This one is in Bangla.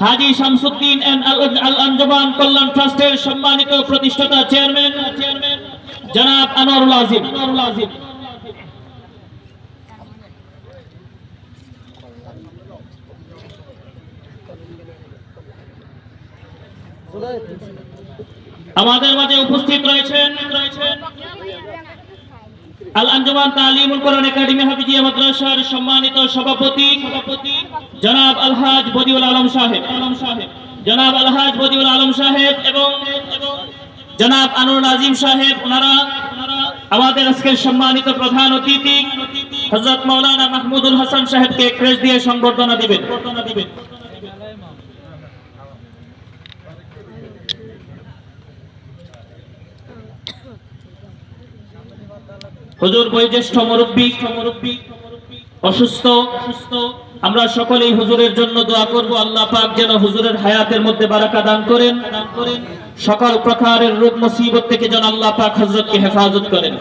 হাজি শামসুদ্দিন আল- আঞ্জমান কল্যাণ ট্রাস্টের সম্মানিত প্রতিষ্ঠাতা চেয়ারম্যান, জনাব আনোয়ারুল আজিম। আমাদের মাঝে উপস্থিত রয়েছেন রয়েছেন সম্মানিত এবং জনাব আনুর আজিম সাহেব আমাদের আজকের সম্মানিত প্রধান অতিথি হযরত মাওলানা মাহমুদুল হাসান সাহেবকে ক্রেশ দিয়ে সংবর্ধনা দিবেন। হুজুর বয়োজ্যেষ্ঠ মুরব্বী, অসুস্থ। আমরা সকলেই হুজুরের জন্য দোয়া করব, আল্লাহ পাক যেন হুজুরের হায়াতের মধ্যে বারাকা দান করেন। সকল প্রকারের রোগ মুসিবত থেকে যেন আল্লাহ পাক করেন হেফাজত করেন।